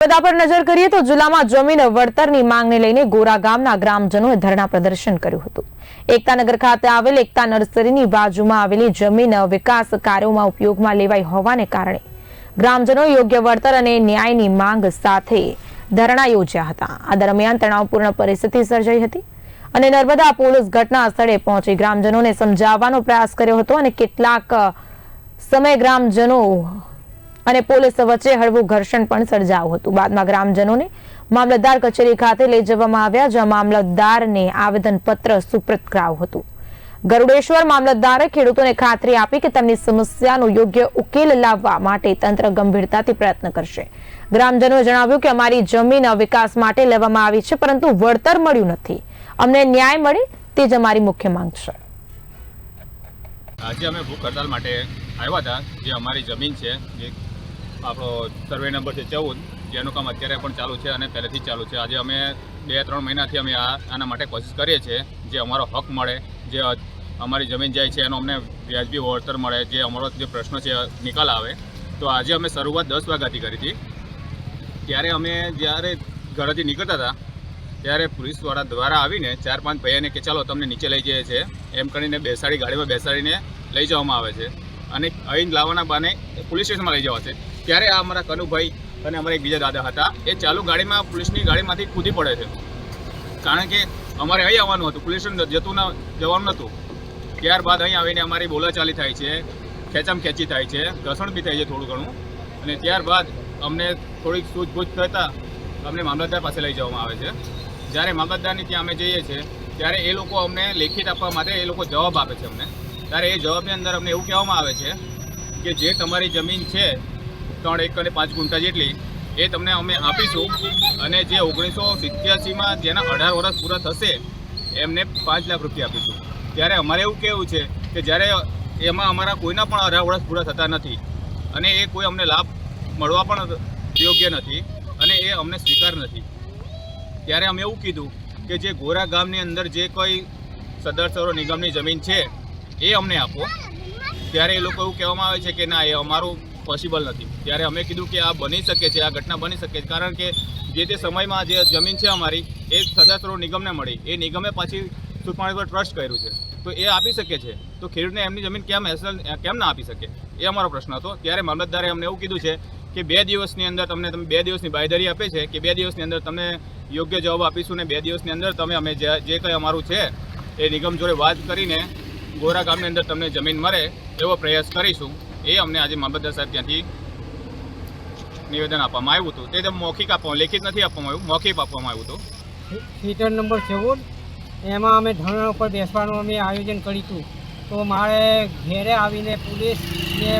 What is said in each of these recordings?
બધા પર નજર કરીએ તો જિલ્લામાં જમીન વળતરની માંગને લઈને ગોરા ગામના ગ્રામજનોએ ધરણા પ્રદર્શન કર્યું હતું. એકતાનગર ખાતે આવેલ એકતા નર્સરીની બાજુમાં આવેલી જમીન વિકાસ કાર્યોમાં ઉપયોગમાં લેવાઈ હોવાને કારણે ગ્રામજનો યોગ્ય વળતર અને ન્યાયની માંગ સાથે ધરણા યોજ્યા હતા. આ દરમિયાન તણાવપૂર્ણ પરિસ્થિતિ સર્જાઈ હતી અને નર્મદા પોલીસ ઘટના સ્થળે પહોંચી ગ્રામજનોને સમજાવવાનો પ્રયાસ કર્યો હતો અને કેટલાક સમય ગ્રામજનો અને પોલીસ વચ્ચે હળવું ઘર્ષણ પણ સર્જાયું હતું. બાદમાં ગ્રામજનોને મામલતદાર કચેરી ખાતે લઈ જવામાં આવ્યા, જ્યાં મામલતદારને આવેદનપત્ર સુપ્રત કરાયું હતું. ગરુડેશ્વર મામલતદારે ખેડૂતોને ખાતરી આપી કે તેમની સમસ્યાનો યોગ્ય ઉકેલ લાવવા માટે તંત્ર ગંભીરતાથી પ્રયત્ન કરશે. ગ્રામજનોએ જણાવ્યું કે અમારી જમીન વિકાસ માટે લેવામાં આવી છે, પરંતુ વળતર મળ્યું નથી. અમને ન્યાય મળે તે જ અમારી મુખ્ય માંગ છે. આજે અમે ભૂખ હડતાલ માટે આવ્યા હતા, જે અમારી જમીન છે, જે આપણો સર્વે નંબર છે ચૌદ. જેનું કામ અત્યારે પણ ચાલુ છે અને પહેલેથી ચાલુ છે. આજે અમે બે, ત્રણ મહિનાથી અમે આ આના માટે કોશિશ કરીએ છીએ જે અમારો હક મળે, જે અમારી જમીન જાય છે, એનો અમને વ્યાજબી વળતર મળે, જે અમારો જે પ્રશ્ન છે, નિકાલ આવે. તો આજે અમે શરૂઆત દસ વાગ્યાથી કરી હતી. ત્યારે અમે જ્યારે ઘરેથી નીકળતા હતા, ત્યારે પોલીસવાળા દ્વારા આવીને ચાર, પાંચ ભાઈઓને કે ચાલો તમને નીચે લઈ જઈએ છે એમ કરીને બેસાડી, ગાડીમાં બેસાડીને લઈ જવામાં આવે છે. અને અહીં લાવવાના બાને પોલીસ સ્ટેશનમાં લઈ જવા છે. ત્યારે આ અમારા કનુભાઈ અને અમારા એક બીજા દાદા હતા. એ ચાલુ ગાડીમાં, પોલીસની ગાડીમાંથી કૂદી પડે છે. કારણ કે અમારે અહીં આવવાનું હતું, પોલીસ જતું ન, જવાનું નહોતું. ત્યારબાદ અહીં આવીને અમારી બોલાચાલી થાય છે, ખેંચામ ખેંચી થાય છે ઘસણ બી થાય છે થોડું ઘણું. અને ત્યારબાદ અમને થોડીક સૂઝબૂછ થતાં અમને મામલતદાર પાસે લઈ જવામાં આવે છે. જ્યારે મામલતદારની ત્યાં અમે જઈએ છીએ, ત્યારે એ લોકો અમને લેખિત આપવા માટે એ લોકો જવાબ આપે છે અમને. ત્યારે એ જવાબની અંદર અમને એવું કહેવામાં આવે છે કે જે તમારી જમીન છે ત્રણ એક અને પાંચ ગુંઠા જેટલી એ તમને અમે આપીશું. અને જે ઓગણીસો સિત્યાસીમાં જેના અઢાર વર્ષ પૂરા થશે, એમને પાંચ લાખ રૂપિયા આપીશું. ત્યારે અમારે એવું કહેવું છે કે જ્યારે એમાં અમારા કોઈના પણ અઢાર વર્ષ પૂરા થતા નથી અને એ કોઈ અમને લાભ મળવા પણ યોગ્ય નથી અને એ અમને સ્વીકાર નથી. ત્યારે અમે એવું કીધું કે જે ગોરા ગામની અંદર જે કોઈ સદર સરોવર નિગમની જમીન છે, એ અમને આપો. ત્યારે એ લોકો એવું કહેવામાં આવે છે કે ના, એ અમારું પોસિબલ નથી. ત્યારે અમે કીધું કે આ બની શકે છે, આ ઘટના બની શકે છે. કારણ કે જે તે સમયમાં જે જમીન છે અમારી, એ સરોવર નિગમને મળી. એ નિગમે પાછી સુકમાણી પર ટ્રસ્ટ કર્યું છે. તો એ આપી શકે છે. તો ખેડૂતને એમની જમીન કેમ હેસલ, કેમ ના આપી શકે? એ અમારો પ્રશ્ન હતો. ત્યારે મામલતદારે અમને એવું કીધું છે કે બે દિવસની અંદર તમને તમે બે દિવસની બાયદારી આપે છે કે બે દિવસની અંદર તમને યોગ્ય જવાબ આપીશું ને બે દિવસની અંદર તમે અમે જે કંઈ અમારું છે, એ નિગમ જોડે વાત કરીને ગોરા ગામની અંદર તમને જમીન મળે એવો પ્રયાસ કરીશું. એ અમને આજે મામલતદાર સાહેબ ત્યાંથી નિવેદન આપવામાં આવ્યું હતું. તે મૌખિક આપવામાં, લેખિત નથી આપવામાં આવ્યું, મૌખિક આપવામાં આવ્યું હતું. હીટર નંબર ચૌદ, એમાં અમે ધરણા ઉપર બેસવાનું અમે આયોજન કર્યું હતું. તો મારે ઘેરે આવીને પોલીસ ને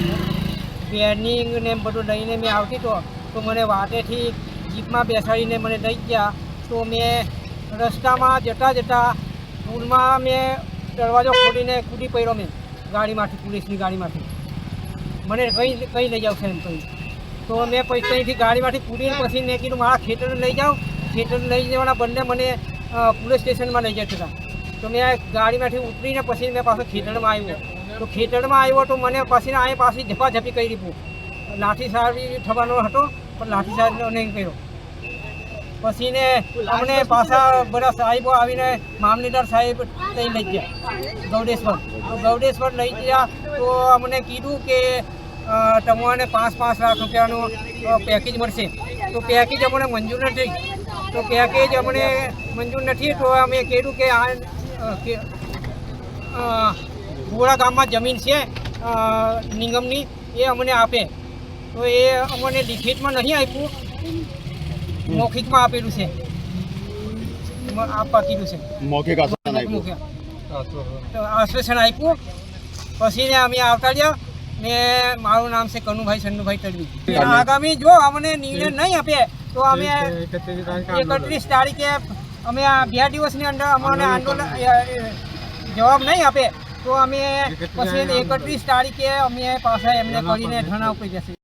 બેનિંગ ને બધું લઈને મેં આવતી તો તો મને વાટેથી જીપમાં બેસાડીને મને લઈ ગયા. તો મેં રસ્તામાં જતાં જતાં પુલમાં મેં દરવાજો ખોલીને કૂદી પડ્યો મેં ગાડીમાંથી, પોલીસની ગાડીમાંથી. મને કઈ કઈ લઈ જાવ છે એમ તો મેં પછી ત્યાંથી ગાડીમાંથી કૂદીને પછી મેં કીધું મારા ખેતરને લઈ જાઓ. ખેતર લઈ જવાના બંને મને પોલીસ સ્ટેશનમાં લઈ જતા હતા તો મેં ગાડીમાંથી ઉતરીને પછી મેં પાછો ખેતરમાં આવ્યો. તો ખેતરમાં આવ્યો તો મને પછી અહીં પાછી ઝપાઝપી કરી દીધું. લાઠી સારી થવાનો હતો, પણ લાઠી સાહેબ નહીં કર્યો. પછી ને અમને પાછા બધા સાહેબો આવીને મામલેદાર સાહેબ ત્યાં લઈ ગયા. ગૌડેશ્વર. ગૌડેશ્વર લઈ ગયા તો અમને કીધું કે તમને પાંચ પાંચ લાખ રૂપિયાનું પેકેજ મળશે. તો પેકેજ અમને મંજૂર નથી. તો પેકેજ અમને મંજૂર નથી તો અમે કહેલું કે આ ગોળા ગામમાં જમીન છે નિગમની એ અમને આપે. તો એ અમને લિખિતમાં નહીં આપ્યું મૌખિકમાં આપેલું છે. આપવા કીધું છે. મૌખિક આશ્વાસન આપ્યું. પછી અમે આવતા રહ્યા. ને મારું નામ છે કનુભાઈ સન્નુભાઈ તડવી. આગામી જો અમને નિર્ણય નહીં આપે તો અમે એકત્રીસ તારીખે અમે આ બે દિવસની અંદર અમને આંદોલન જવાબ નહીં આપે તો અમે પછી એકત્રીસ તારીખે અમે પાછા એમને કરીને ધરણા ઉપર જશે